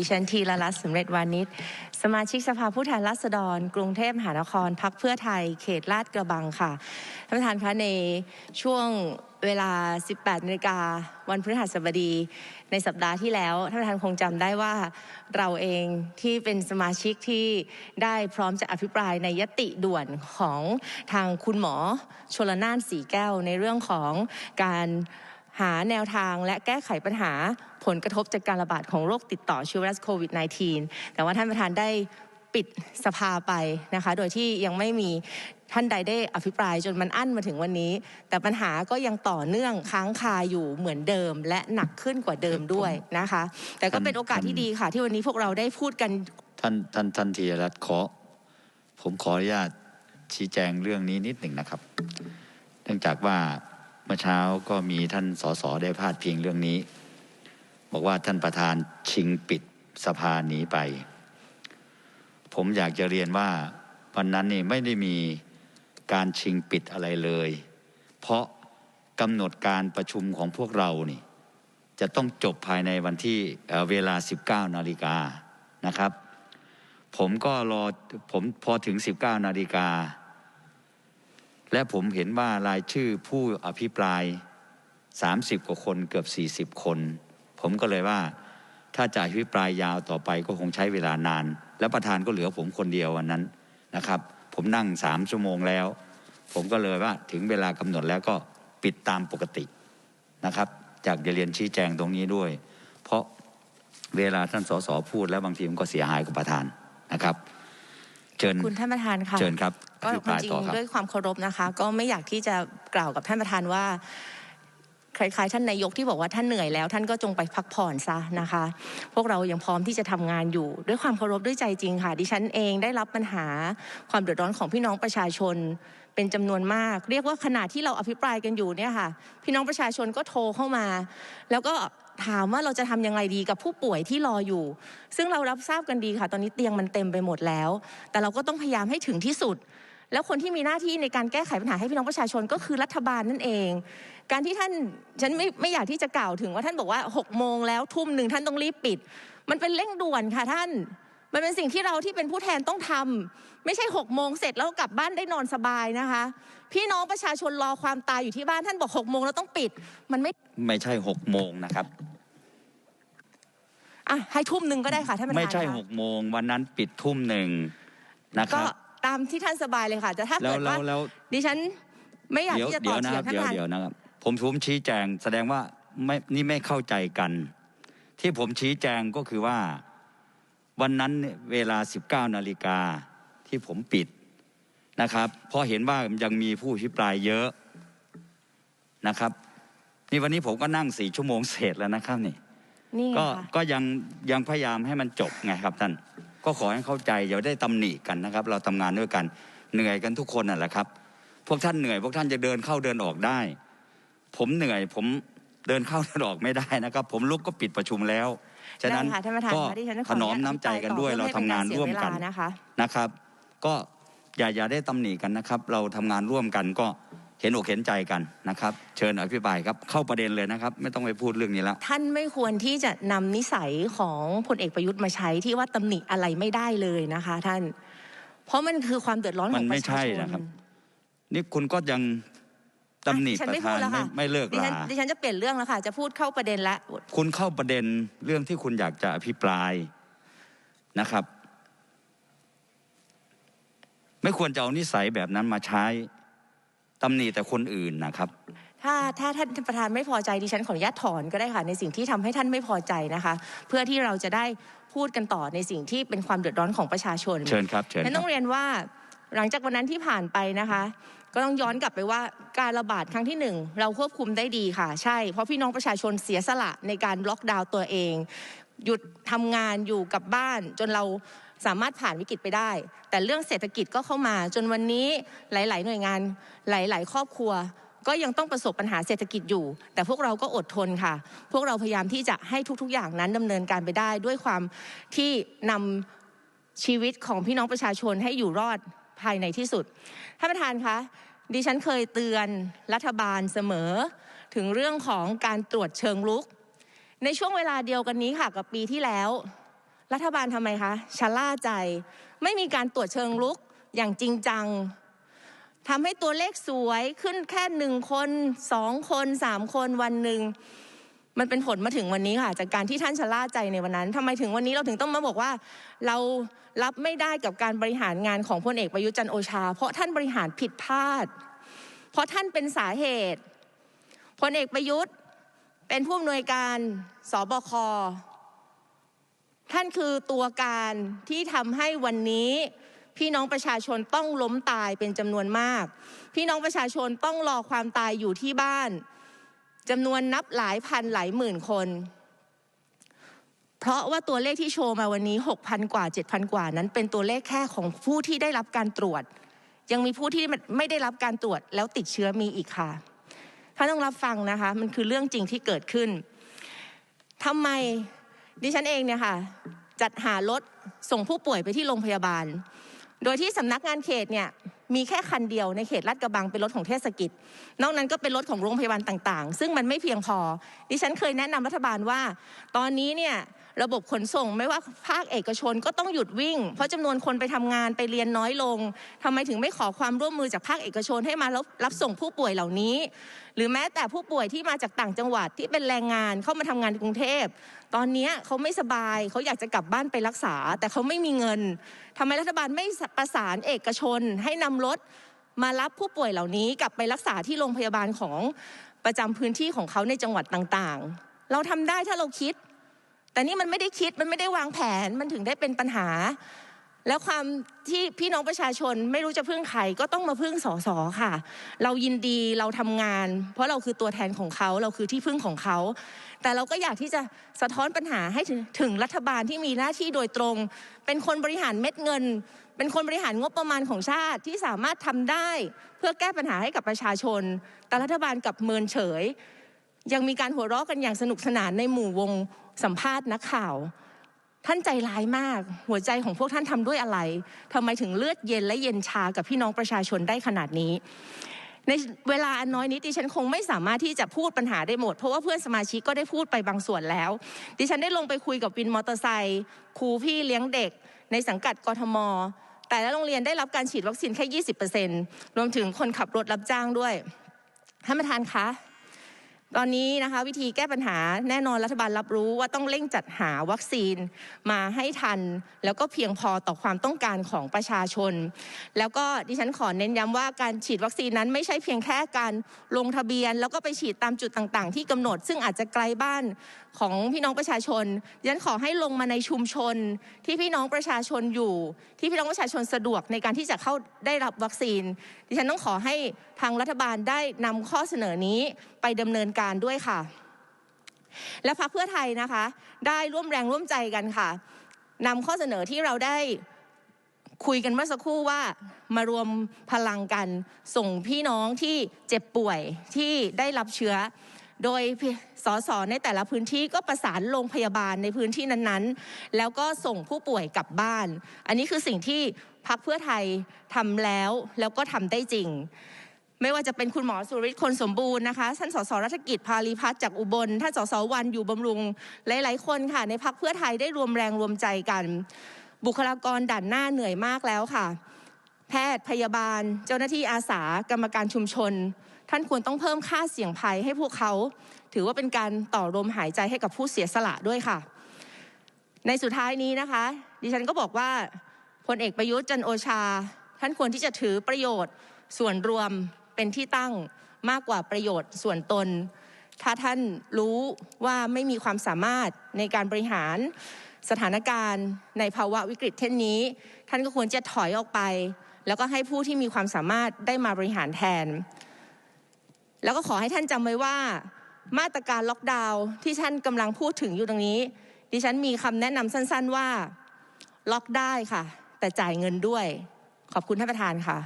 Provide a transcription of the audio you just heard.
ดิฉันทีละรัตน์สำเร็จวานิชสมาชิกสภาผู้แทนราษฎร กรุงเทพมหานครพักเพื่อไทย เขตลาดกระบังค่ะท่านประธานคะในช่วงเวลา 18นาฬิกาวันพฤหัสบดี ในสัปดาห์ที่แล้ว ท่านประธานคงจำได้ว่าเราเองที่เป็นสมาชิกที่ได้พร้อมจะอภิปรายในยติด่วนของทางคุณหมอชลนานสีแก้วในเรื่องของการ หาแนวทางและแก้ไขปัญหาผลกระทบจากการระบาดของโรคติดต่อเชื้อไวรัสโควิด -19 แต่ว่าท่านประธานได้ปิดสภาไปนะคะ โดยที่ยังไม่มีท่านใดได้อภิปรายจนมันอั้นมาถึงวันนี้ แต่ปัญหาก็ยังต่อเนื่องค้างคาอยู่เหมือนเดิม และหนักขึ้นกว่าเดิมด้วยนะคะ แต่ก็เป็นโอกาสที่ดีค่ะ ที่วันนี้พวกเราได้พูดกันท่านท่านท่านธีรัตน์ขอ ผมขออนุญาตชี้แจงเรื่องนี้นิดหนึ่งนะครับ เนื่องจากว่า มื่อเช้าก็มีท่านสสได้พาดพิงเรื่องนี้ บอกว่าท่านประธานชิงปิดสภาหนีไป ผมอยากจะเรียนว่าวันนั้นนี่ไม่ได้มีการชิงปิดอะไรเลย เพราะกำหนดการประชุมของพวกเรานี่จะต้องจบภายในวันที่เเวลา 19 นาฬิกานะครับ ผมก็รอผมพอถึง 19 นาฬิกา และผมเห็นว่ารายชื่อผู้อภิปราย 30 กว่าคนเกือบ 40 คน ผมก็เลยว่าถ้าจะอภิปรายยาวต่อไปก็คงใช้เวลานาน และประธานก็เหลือผมคนเดียววันนั้นนะครับ ผมนั่งสามชั่วโมงแล้ว ผมก็เลยว่าถึงเวลากำหนดแล้วก็ปิดตามปกตินะครับจากจะเรียนชี้แจงตรงนี้ด้วย เพราะเวลาท่านสสพูดแล้วบางทีมันก็เสียหายกับประธานนะครับ เชิญคุณท่านประธานค่ะเชิญครับอก็ภิปความรายจริงต่อครับด้วยความเคารพนะคะ ก็ไม่อยากที่จะกล่าวกับท่านประธานว่าคล้ายๆท่านนายกที่บอกว่าท่านเหนื่อยแล้ว ท่านก็จงไปพักผ่อนซะนะคะ พวกเรายังพร้อมที่จะทำงานอยู่ ด้วยความเคารพด้วยใจจริงค่ะ ดิฉันเองได้รับปัญหาความเดือดร้อนของพี่น้องประชาชนเป็นจำนวนมาก เรียกว่าขณะที่เราอภิปรายกันอยู่เนี่ยค่ะ พี่น้องประชาชนก็โทรเข้ามา แล้วก็ ถามว่าเราจะทำยังไงดีกับผู้ป่วยที่รออยู่ ซึ่งเรารับทราบกันดีค่ะ ตอนนี้เตียงมันเต็มไปหมดแล้ว แต่เราก็ต้องพยายามให้ถึงที่สุด แล้วคนที่มีหน้าที่ในการแก้ไขปัญหาให้พี่น้องประชาชนก็คือรัฐบาลนั่นเอง การที่ท่านฉันไม่ไม่อยากที่จะกล่าวถึงว่าท่านบอกว่า6โมงแล้วทุ่มหนึ่งท่านต้องรีบปิด มันเป็นเร่งด่วนค่ะท่านมันเป็นสิ่งที่เราที่เป็นผู้แทนต้องทำไม่ใช่6โมงเสร็จแล้วกลับบ้านได้นอนสบายนะคะ พี่น้องประชาชนรอความตายอยู่ที่บ้านท่านบอก6โมงแล้วต้องปิด มันไม่ไม่ใช่หกโมงนะครับ อะให้ทุ่มหนึ่งก็ได้ค่ะท่านประธานไม่ใช่ค่ะหกโมงวันนั้นปิดทุ่มหนึ่งนะคก็รับตามที่ท่านสบายเลยค่ะแต่ถ้าแล้วเกิดแล้ว่าวแล้วดิฉันไม่อยากเดี๋ยวที่จะเดี๋ต่ยอวนะเถีคยรังบท่านเดี๋ปยวระธานเดี๋ยวนะครับ ผมผมชี้แจงแสดงว่าไม่นี่ไม่เข้าใจกัน ที่ผมชี้แจงก็คือว่าวันนั้นเนี่ยเวลา 19นาฬิกาที่ผมปิดนะครับเพราะเห็นว่ายังมีผู้อภิปรายเยอะนะครับ นี่วันนี้ผมก็นั่งสี่ชั่วโมงเศษแล้วนะครับนี่ นี่ไงก็ค่ะก็ยังยังพยายามให้มันจบไงครับท่าน ก็ขอให้เข้าใจอย่าได้ตำหนิกันนะครับ เราทำงานด้วยกันเหนื่อยกันทุกคนน่ะแหละครับ พวกท่านเหนื่อย พวกท่านจะเดินเข้าเดินออกได้ ผมเหนื่อย ผมเดินเข้าเดินออกไม่ได้นะครับ ผมลุกก็ปิดประชุมแล้วฉะนั้นได้ค่ะท่านประธานก็คะดิฉันขถออนุนอญามตน้ำใจกันด้วยอเราภิปทำยต่องานเพื่อร่วมไให้เป็กันเสียเวลานะคะ นะครับก็อย่าอย่าได้ตำหนิกันนะครับ เราทำงานร่วมกันก็ เห็นอกเห็นใจกันนะครับ เชิญอภิปรายครับเข้าประเด็นเลยนะครับ ไม่ต้องไปพูดเรื่องนี้แล้ว ท่านไม่ควรที่จะนำนิสัยของพลเอกประยุทธ์มาใช้ที่ว่าตำหนิอะไรไม่ได้เลยนะคะ ท่าน เพราะมันคือความเดือดร้อนขมัองนปไม่ระชาใช่ชนนะครับ นี่คุณก็ยังตำหนิฉันประไม่ธานพูดแล้วไม่ค่ะไม่เลิกดิลา ฉันดิฉันจะเปลี่ยนเรื่องแล้วค่ะ จะพูดเข้าประเด็นละคุณเข้าประเด็นเรื่องที่คุณอยากจะอภิปรายนะครับ ไม่ควรจะเอานิสัยแบบนั้นมาใช้ ตำหนิแต่คนอื่นนะครับ ถ้าถ้าท่านประธานไม่พอใจดิฉันขออนุญาตถอนก็ได้ค่ะในสิ่งที่ทำให้ท่านไม่พอใจนะคะ เพื่อที่เราจะได้พูดกันต่อในสิ่งที่เป็นความเดือดร้อนของประชาชนเชิญครับเชิญฉันคต้รัอบงเรียนว่าหลังจากวันนั้นที่ผ่านไปนะคะ ก็ต้องย้อนกลับไปว่าการระบาดครั้งที่หนึ่งเราควบคุมได้ดีค่ะ ใช่ เพราะพี่น้องประชาชนเสียสละในการล็อกดาวน์ตัวเอง หยุดทำงานอยู่กับบ้าน จนเราสามารถผ่านวิกฤตไปได้ แต่เรื่องเศรษฐกิจก็เข้ามา จนวันนี้หลาย ๆ หน่วยงานหลาย ๆ ครอบครัว ก็ยังต้องประสบปัญหาเศรษฐกิจอยู่ แต่พวกเราก็อดทนค่ะ พวกเราพยายามที่จะให้ทุก ๆ อย่างนั้นดำเนินการไปได้ด้วยความที่นำชีวิตของพี่น้องประชาชนให้อยู่รอดภายในที่สุดท่านประธานคะดิฉันเคยเตือนรัฐบาลเสมอ ถึงเรื่องของการตรวจเชิงลุก ในช่วงเวลาเดียวกันนี้ค่ะกับปีที่แล้ว รัฐบาลทำไมคะชะล่าใจ ไม่มีการตรวจเชิงลุกอย่างจริงจังทำให้ตัวเลขสวยขึ้นแค่หนึ่งคนสองคนสามคนวันหนึ่งมันเป็นผลมาถึงวันนี้ค่ะ จากการที่ท่านชะล่าใจในวันนั้นทำไมถึงวันนี้เราถึงต้องมาบอกว่า เรารับไม่ได้กับการบริหารงานของพลเอกประยุจันโอชา เพราะท่านบริหารผิดพลาด เพราะท่านเป็นสาเหตุพลเอกประยุทธ์ เป็นผู้อำนวยการสบคท่านคือตัวการที่ทำให้วันนี้พี่น้องประชาชนต้องล้มตายเป็นจำนวนมาก พี่น้องประชาชนต้องรอความตายอยู่ที่บ้านจำนวนนับหลายพันหลายหมื่นคน เพราะว่าตัวเลขที่โชว์มาวันนี้ 6,000 กว่า 7,000 กว่านั้น เป็นตัวเลขแค่ของผู้ที่ได้รับการตรวจ ยังมีผู้ที่ไม่ได้รับการตรวจแล้วติดเชื้อมีอีกค่ะ ท่านต้องรับฟังนะคะ มันคือเรื่องจริงที่เกิดขึ้นทำไมดิฉันเองเนี่ยค่ะ จัดหารถส่งผู้ป่วยไปที่โรงพยาบาล โดยที่สำนักงานเขตเนี่ยมีแค่คันเดียวในเขตลาดกระบังเป็นรถของเทศกิจ นอกนั้นก็เป็นรถของโรงพยาบาลต่างๆ ซึ่งมันไม่เพียงพอ ดิฉันเคยแนะนำรัฐบาลว่า ตอนนี้เนี่ยระบบขนส่งไม่ว่าภาคเอกชนก็ต้องหยุดวิ่ง เพราะจำนวนคนไปทำงานไปเรียนน้อยลงทำไมถึงไม่ขอความร่วมมือจากภาคเอกชนให้มารับรับส่งผู้ป่วยเหล่านี้ หรือแม้แต่ผู้ป่วยที่มาจากต่างจังหวัดที่เป็นแรงงานเข้ามาทำงานในกรุงเทพ ตอนนี้เขาไม่สบายเขาอยากจะกลับบ้านไปรักษา แต่เขาไม่มีเงินทำไมรัฐบาลไม่ประสานเอกชนให้นำรถมารับผู้ป่วยเหล่านี้กลับไปรักษาที่โรงพยาบาลของประจำพื้นที่ของเขาในจังหวัดต่างๆ เราทำได้ถ้าเราคิด แต่นี่มันไม่ได้คิดมันไม่ได้วางแผนมันถึงได้เป็นปัญหา แล้วความที่พี่น้องประชาชนไม่รู้จะพึ่งใครก็ต้องมาพึ่งสอสอค่ะ เรายินดีเราทำงาน เพราะเราคือตัวแทนของเขาเราคือที่พึ่งของเขา แต่เราก็อยากที่จะสะท้อนปัญหาให้ถึงถึงรัฐบาลที่มีหน้าที่โดยตรง เป็นคนบริหารเม็ดเงิน เป็นคนบริหารงบประมาณของชาติที่สามารถทำได้ เพื่อแก้ปัญหาให้กับประชาชน แต่รัฐบาลกับเมินเฉย ยังมีการหัวเราะกันอย่างสนุกสนานในหมู่วงสัมภาษณ์นักข่าว ท่านใจร้ายมาก หัวใจของพวกท่านทำด้วยอะไรทำไมถึงเลือดเย็นและเย็นชากับพี่น้องประชาชนได้ขนาดนี้ ในเวลาอันน้อยนี้ดิฉันคงไม่สามารถที่จะพูดปัญหาได้หมด เพราะว่าเพื่อนสมาชิกก็ได้พูดไปบางส่วนแล้ว ดิฉันได้ลงไปคุยกับวินมอเตอร์ไซค์ครูพี่เลี้ยงเด็ก ในสังกัดกทมแต่ละโรงเรียนได้รับการฉีดวัคซีนแค่ 20%รวมถึงคนขับรถรับจ้างด้วย ท่านประธานคะ ตอนนี้นะคะวิธีแก้ปัญหาแน่นอนรัฐบาลรับรู้ว่าต้องเร่งจัดหาวัคซีนมาให้ทัน แล้วก็เพียงพอต่อความต้องการของประชาชน แล้วก็ดิฉันขอเน้นย้ำว่าการฉีดวัคซีนนั้นไม่ใช่เพียงแค่การลงทะเบียน แล้วก็ไปฉีดตามจุดต่างๆ ที่กำหนด ซึ่งอาจจะไกลบ้านของพี่น้องประชาชนดิฉันขอให้ลงมาในชุมชน ที่พี่น้องประชาชนอยู่ ที่พี่น้องประชาชนสะดวกในการที่จะเข้าได้รับวัคซีนดิฉันต้องขอให้ ทางรัฐบาลได้นำข้อเสนอนี้ไปดำเนินการด้วยค่ะ และพรรคเพื่อไทยนะคะ ได้ร่วมแรงร่วมใจกันค่ะนำข้อเสนอที่เราได้คุยกันเมื่อสักครู่ว่ามารวมพลังกันส่งพี่น้องที่เจ็บป่วยที่ได้รับเชื้อ โดยสสในแต่ละพื้นที่ก็ประสานโรงพยาบาลในพื้นที่นั้นๆ แล้วก็ส่งผู้ป่วยกลับบ้าน อันนี้คือสิ่งที่พรรคเพื่อไทยทำแล้วแล้วก็ทำได้จริง ไม่ว่าจะเป็นคุณหมอสุริศคนสมบูรณ์นะคะ ท่านสสรัฐกิจพาลีพัฒน์จากอุบล ท่านสสวันอยู่บำรุง หลาย ๆ คนค่ะ ในพักเพื่อไทยได้รวมแรงรวมใจกัน บุคลากรด่านหน้าเหนื่อยมากแล้วค่ะ แพทย์พยาบาล เจ้าหน้าที่อาสากรรมการชุมชน ท่านควรต้องเพิ่มค่าเสี่ยงภัยให้พวกเขา ถือว่าเป็นการต่อลมหายใจให้กับผู้เสียสละด้วยค่ะ ในสุดท้ายนี้นะคะ ดิฉันก็บอกว่าพลเอกประยุทธ์จันโอชา ท่านควรที่จะถือประโยชน์ส่วนรวม เป็นที่ตั้งมากกว่าประโยชน์ส่วนตน ถ้าท่านรู้ว่าไม่มีความสามารถในการบริหารสถานการณ์ในภาวะวิกฤตเช่นนี้ ท่านก็ควรจะถอยออกไป แล้วก็ให้ผู้ที่มีความสามารถได้มาบริหารแทน แล้วก็ขอให้ท่านจำไว้ว่า มาตรการล็อกดาวน์ที่ท่านกำลังพูดถึงอยู่ตรงนี้ ดิฉันมีคำแนะนำสั้น ๆ ว่าล็อกได้ค่ะ แต่จ่ายเงินด้วย ขอบคุณท่านประธานค่ะ